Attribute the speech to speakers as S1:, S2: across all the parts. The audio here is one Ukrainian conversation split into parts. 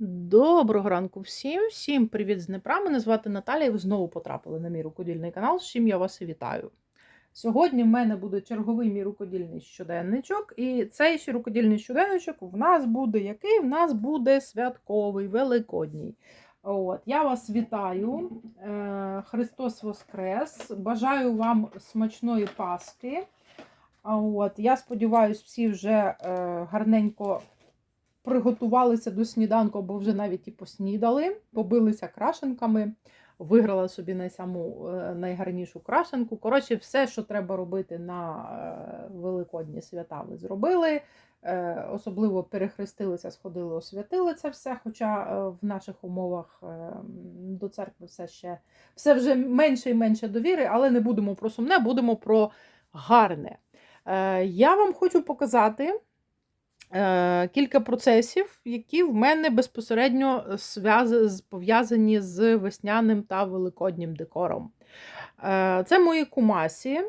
S1: Доброго ранку всім, всім привіт з Дніпра. Мене звати Наталя, і ви знову потрапили на мій рукодільний канал, з чим я вас і вітаю. Сьогодні в мене буде черговий мій рукодільний щоденничок, і цей ще рукодільний щоденничок в нас буде який? В нас буде святковий, великодній. От, Я вас вітаю. Е, Христос Воскрес! Бажаю вам смачної Пасхи. От, Я сподіваюся, всі вже е, гарненько приготувалися до сніданку, бо вже навіть і поснідали, побилися крашенками, виграла собі на саму е, найгарнішу крашенку. Коротше, все, що треба робити на е, Великодні свята, ви зробили. Е, Особливо перехрестилися, сходили, освятили це все. Хоча в наших умовах до церкви все ще все вже менше і менше довіри, але не будемо про сумне, будемо про гарне. Я вам хочу показати кілька процесів, які в мене безпосередньо пов'язані з весняним та великоднім декором. Е, Це мої кумасі.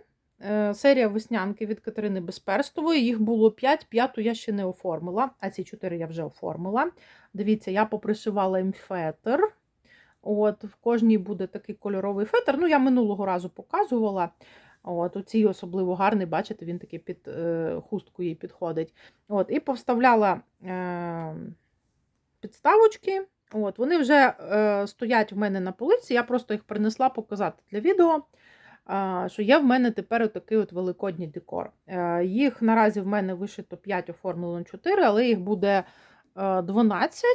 S1: е, Серія веснянки від Катерини Безперстової. Їх було 5, п'яту я ще не оформила, а ці 4 я вже оформила. Дивіться, я попришивала їм. От, в кожній буде такий кольоровий фетр. Ну, я минулого разу показувала. От, у цій особливо гарний, бачите, він такий під е, хустку їй підходить. От, і повставляла е, підставочки. От, вони вже е, стоять в мене на полиці, я просто їх принесла показати для відео, е, що є в мене тепер отакий от великодній декор. Е, їх наразі в мене вишито 5, оформлено 4, але їх буде е, 12,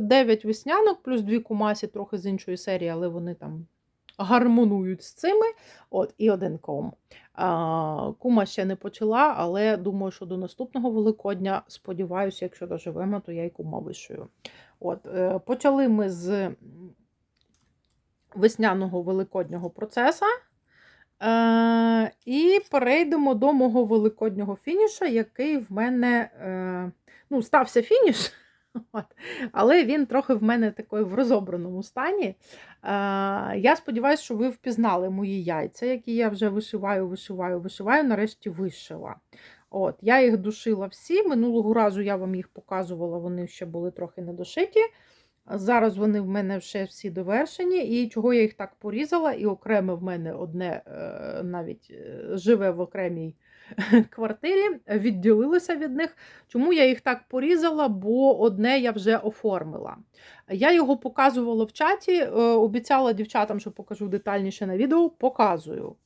S1: 9 веснянок, плюс 2 кумасі, трохи з іншої серії, але вони там гармонують з цими. От, і один ком. А, Кума ще не почала, але думаю, що до наступного Великодня, сподіваюся, якщо доживемо, то я й кума вишию. От, е, почали ми з весняного великоднього процесу. Е, і перейдемо до мого великоднього фініша, який в мене е, ну, стався фініш. От. Але він трохи в мене такий в розобраному стані. Я сподіваюся, що ви впізнали мої яйця, які я вже вишиваю, вишиваю, вишиваю, нарешті вишила. От, Я їх душила всі. Минулого разу я вам їх показувала, вони ще були трохи недошиті. Зараз вони в мене вже всі довершені. І чого я їх так порізала, і окреме в мене одне е, навіть е, живе в окремій квартирі, відділилася від них. Чому я їх так порізала? Бо одне я вже оформила. Я його показувала в чаті, е, обіцяла дівчатам, що покажу детальніше на відео, показую.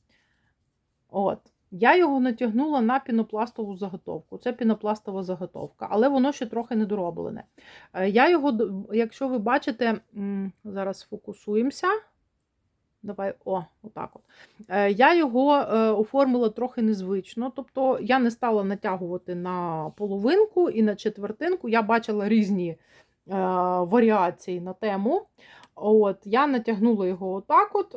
S1: От. Я його натягнула на пінопластову заготовку. Це пінопластова заготовка, але воно ще трохи недороблене. Е, Я його, якщо ви бачите, зараз фокусуємося. Давай, о, отак от. Е, Я його е, оформила трохи незвично. Тобто я не стала натягувати на половинку і на четвертинку. Я бачила різні е, варіації на тему. От, Я натягнула його отак. от.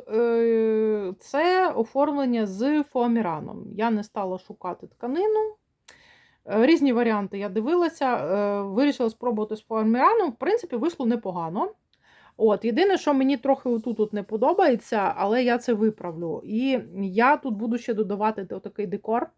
S1: Це оформлення з фоаміраном. Я не стала шукати тканину. Різні варіанти я дивилася, вирішила спробувати з фоаміраном. В принципі, вийшло непогано. От, Єдине, що мені трохи отут от не подобається, але я це виправлю. І я тут буду ще додавати такий декор.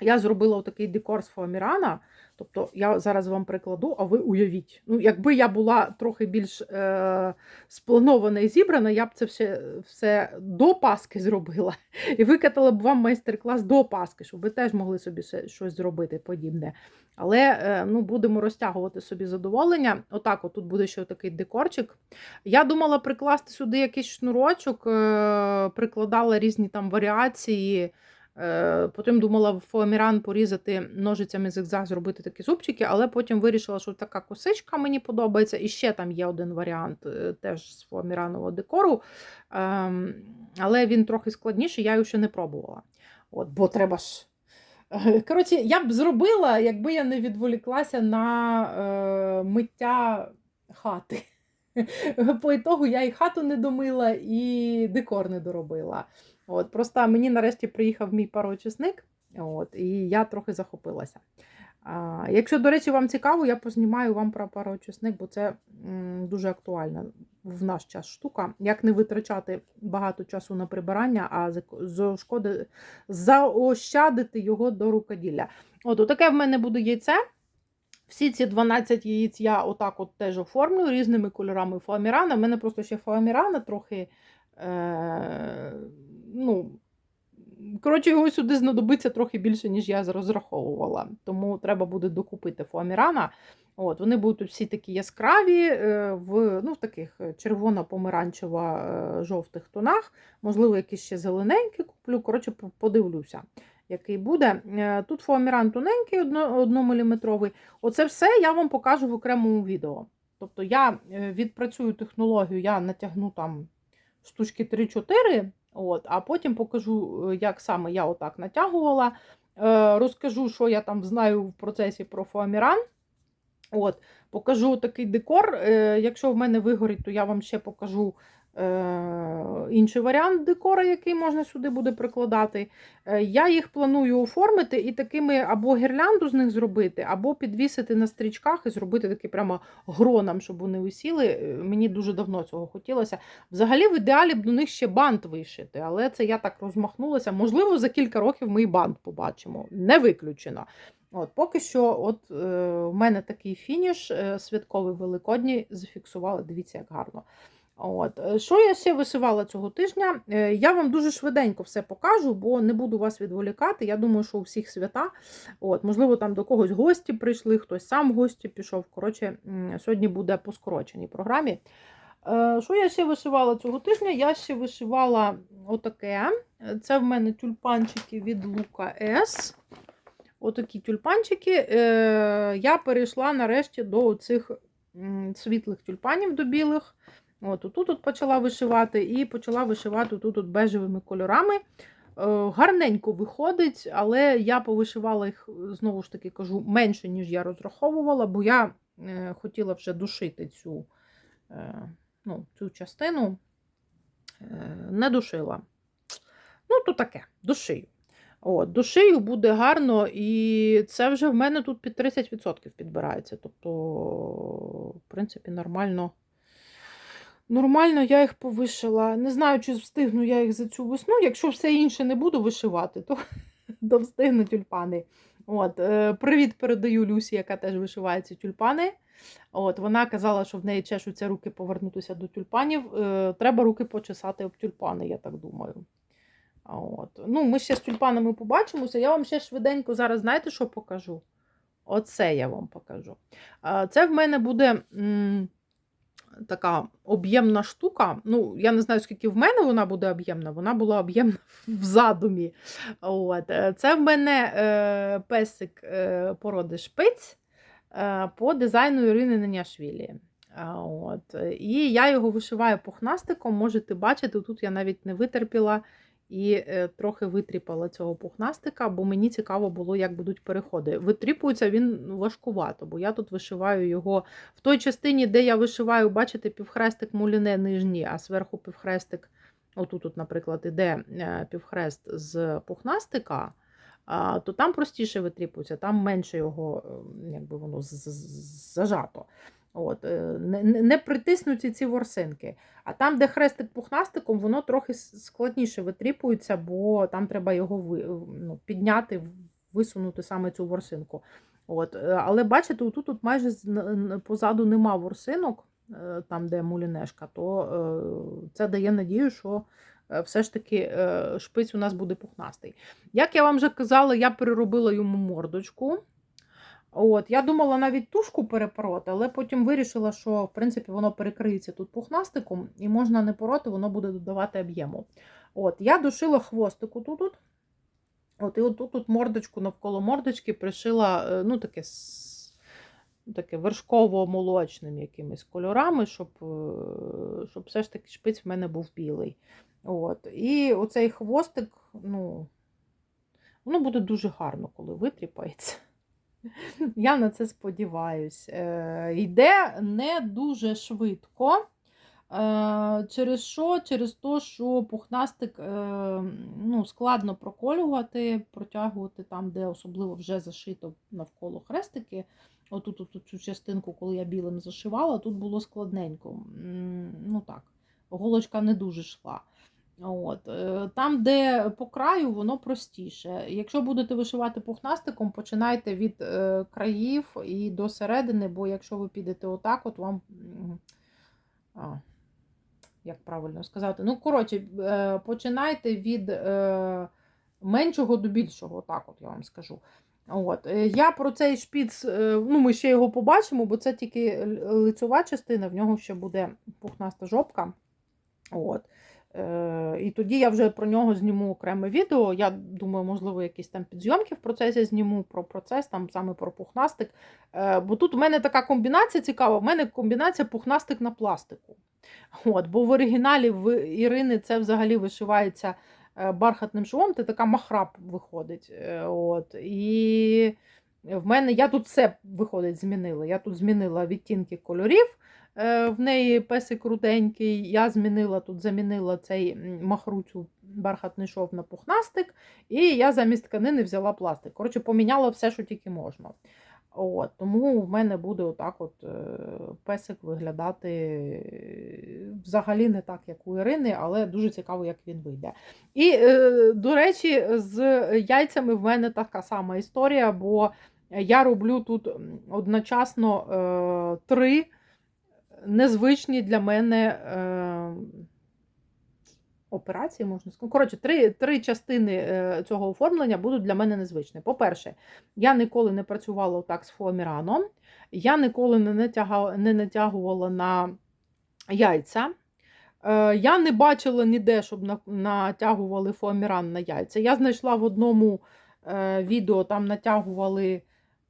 S1: Я зробила отакий декор з фоамірана. Тобто я зараз вам прикладу, а ви уявіть. Ну, якби я була трохи більш е, спланована і зібрана, я б це все, все до Паски зробила. І викатала б вам майстер-клас до Паски, щоб ви теж могли собі щось зробити подібне. Але е, ну, будемо розтягувати собі задоволення. Отак, от тут буде ще такий декорчик. Я думала прикласти сюди якийсь шнурочок, е, прикладала різні там варіації. Е, Потім думала фоаміран порізати ножицями зигзаг, зробити такі зубчики, але потім вирішила, що така косичка мені подобається. І ще там є один варіант е, теж з фоаміранового декору. Ем, Але він трохи складніший, я його ще не пробувала. От, Бо треба ж. Коротше, я б зробила, якби я не відволіклася на е, миття хати. По ітогу я і хату не домила, і декор не доробила. От, Просто мені нарешті приїхав мій пароочисник, от, і я трохи захопилася. А, якщо, до речі, вам цікаво, я познімаю вам про пароочисник, бо це м, дуже актуальна в наш час штука. Як не витрачати багато часу на прибирання, а зашкоди- заощадити його до рукоділля. От, таке в мене буде яйце. Всі ці 12 яєць я отак от теж оформлю різними кольорами фоамірана. У мене просто ще фоамірана трохи. Е, ну, Коротше, його сюди знадобиться трохи більше, ніж я розраховувала. Тому треба буде докупити фоамірана. От, Вони будуть всі такі яскраві, е, в ну, в таких червоно-помаранчево-жовтих тонах. Можливо, якісь ще зелененькі куплю. Коротше, подивлюся, який буде. Е, Тут фоаміран тоненький, 1-мм. Оце все я вам покажу в окремому відео. Тобто я е, відпрацюю технологію, я натягну там штучки 3-4. От, А потім покажу, як саме я отак натягувала. Е, Розкажу, що я там знаю в процесі про фоаміран. От, Покажу такий декор. Е, Якщо в мене вигорить, то я вам ще покажу е, інший варіант декора, який можна сюди буде прикладати. Е, я їх планую оформити і такими або гірлянду з них зробити, або підвісити на стрічках і зробити такий прямо гроном, щоб вони висіли. Е, Мені дуже давно цього хотілося. Взагалі, в ідеалі б до них ще бант вишити, але це я так розмахнулася. Можливо, за кілька років ми і бант побачимо. Не виключено. От, Поки що, от е, в мене такий фініш е, святковий великодній зафіксувала. Дивіться, як гарно. От. е, Що я ще вишивала цього тижня? Е, Я вам дуже швиденько все покажу, бо не буду вас відволікати. Я думаю, що у всіх свята. От, Можливо, там до когось гості прийшли, хтось сам в гості пішов. Коротше, сьогодні буде по скороченій програмі. Е, Що я ще вишивала цього тижня? Я ще вишивала отаке. Це в мене тюльпанчики від Лука С. Отакі тюльпанчики. Я перейшла нарешті до цих світлих тюльпанів до білих. От, Тут от почала вишивати і почала вишивати тут от бежевими кольорами. Е, Гарненько виходить, але я повишивала їх, знову ж таки кажу, менше, ніж я розраховувала, бо я е, хотіла вже душити цю, е, ну, цю частину, не душила. Ну, то таке, душию. От, До буде гарно, і це вже в мене тут під 30% підбирається. Тобто, в принципі, нормально. Нормально я їх повишила. Не знаю, чи встигну я їх за цю весну. Якщо все інше не буду вишивати, то, то встигну тюльпани. От, е, Привіт передаю Люсі, яка теж вишиває ці тюльпани. От, Вона казала, що в неї чешуться руки повернутися до тюльпанів. Е, Треба руки почесати об тюльпани, я так думаю. От. Ну, Ми ще з тюльпанами побачимося. Я вам ще швиденько зараз, знаєте, що покажу? Оце я вам покажу. Це в мене буде така об'ємна штука. Ну, Я не знаю, скільки в мене вона буде об'ємна, вона була об'ємна в задумі. От. Це в мене е, песик е, породи шпиць е, по дизайну Ірини Неняшвілі. От. І я його вишиваю пухнастиком, можете бачити, тут я навіть не витерпіла і е, трохи витріпала цього пухнастика, бо мені цікаво було, як будуть переходи. Витріпується він важкувато, бо я тут вишиваю його в той частині, де я вишиваю, бачите, півхрестик муліне нижній, а зверху півхрестик, отут, тут, наприклад, іде е, півхрест з пухнастика. То там простіше витріпується, там менше його, ем, якби воно зажато. От, е, Не не притиснуті ці ворсинки. А там, де хрестик пухнастиком, воно трохи складніше витріпується, бо там треба його ну, підняти, висунути саме цю ворсинку. От. Е, але бачите, тут тут майже позаду нема ворсинок, е, там, де мулінешка, то це дає надію, що все ж таки шпиць у нас буде пухнастий. Як я вам вже казала, я переробила йому мордочку. От, Я думала навіть тушку перепороти, але потім вирішила, що в принципі воно перекриється тут пухнастиком, і можна не пороти, воно буде додавати об'єму. От, Я душила хвостику тут. -тут. От, І от тут мордочку навколо мордочки пришила е, ну, таке таке вершково-молочним якимись кольорами, щоб е, щоб все ж таки шпиць в мене був білий. От, І оцей хвостик, ну, воно буде дуже гарно, коли витріпається. Я на це сподіваюся. Е, йде не дуже швидко. Е, через що? Через те, що пухнастик е, ну, складно проколювати, протягувати там, де особливо вже зашито навколо хрестики. Отут -от цю частинку, коли я білим зашивала, тут було складненько. Ну так, Голочка не дуже йшла. От. е, Там, де по краю, воно простіше. Якщо будете вишивати пухнастиком, починайте від е, країв і до середини, бо якщо ви підете отак, от вам. А, як правильно сказати? Ну, коротше, е, починайте від меншого до більшого, отак от я вам скажу. От. Я про цей шпіц, ну ми ще його побачимо, бо це тільки лицьова частина, в нього ще буде пухнаста жопка. От. Е, І тоді я вже про нього зніму окреме відео. Я думаю, можливо, якісь там підзйомки в процесі зніму про процес, там саме про пухнастик. Е, Бо тут у мене така комбінація цікава, у мене комбінація пухнастик на пластику. От, бо в оригіналі в Ірини це взагалі вишивається е, бархатним швом, це така махраб виходить. От. І в мене я тут все виходить, змінила. Я тут змінила відтінки кольорів. Е, В неї песик руденький. Я змінила тут, замінила цей махруцю бархатний шов на пухнастик, і я замість тканини взяла пластик. Коротше, поміняла все, що тільки можна. От, тому в мене буде отак от е, песик виглядати е, взагалі не так, як у Ірини, але дуже цікаво, як він вийде. І, до речі, з яйцями в мене така сама історія, бо я роблю тут одночасно три незвичні для мене е, операції, можна сказати. Коротше, три, три частини е, цього оформлення будуть для мене незвичні. По-перше, я ніколи не працювала так з фоаміраном, я ніколи не натягала, не натягувала на яйця. Е, Я не бачила ніде, щоб натягували фоаміран на яйця. Я знайшла в одному е, відео, там натягували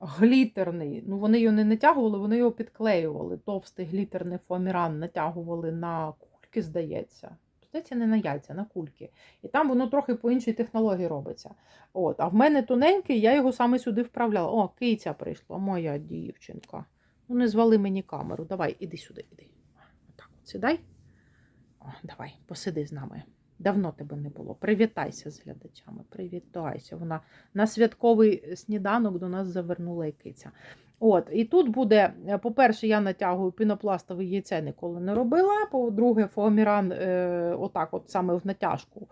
S1: глітерний. Ну, вони його не натягували, вони його підклеювали. Товстий глітерний фоаміран натягували на кульки, здається. Здається, не на яйця, на кульки. І там воно трохи по іншій технології робиться. От. А в мене тоненький, я його саме сюди вправляла. О, киця прийшла, моя дівчинка. Ну, не звали мені камеру. Давай, іди сюди, іди. Отак от сідай. О, давай, посиди з нами. Давно тебе не було. Привітайся з глядачами. Привітайся. Вона на святковий сніданок до нас завернула і киця. От, і тут буде, е, по-перше, я натягую пінопластове яйце, ніколи не робила. По-друге, фоаміран, е, отак, от саме в натяжку.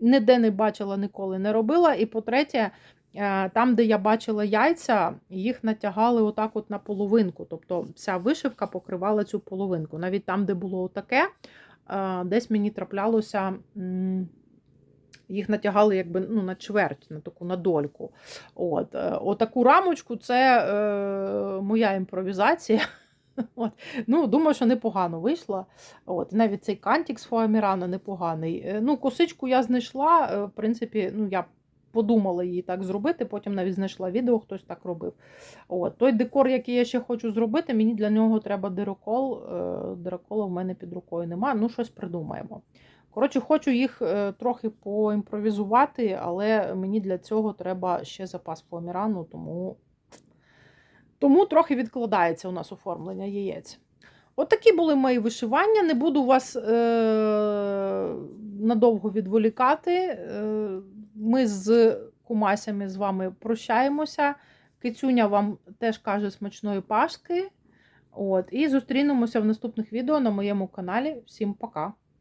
S1: Ніде не бачила, ніколи не робила. І по-третє, е, там, де я бачила яйця, їх натягали отак от на половинку. Тобто вся вишивка покривала цю половинку. Навіть там, де було таке, е, десь мені траплялося. Їх натягали якби ну, на чверть, на таку на дольку. От, е, Отаку рамочку це е, моя імпровізація. От. Ну, Думаю, що непогано вийшла. От. Навіть цей кантик з фоамірана непоганий. Е, Ну, Косичку я знайшла. е, В принципі, ну, я подумала її так зробити, потім навіть знайшла відео, хтось так робив. От. Той декор, який я ще хочу зробити, мені для нього треба дирокол. Е, Дирокола в мене під рукою немає. Ну, щось придумаємо. Коротше, хочу їх е, трохи поімпровізувати, але мені для цього треба ще запас фоамірану, тому, тому трохи відкладається у нас оформлення яєць. От такі були мої вишивання. Не буду вас е- надовго відволікати. Е- ми з кумасями з вами прощаємося. Кицюня вам теж каже смачної пашки. От, І зустрінемося в наступних відео на моєму каналі. Всім пока!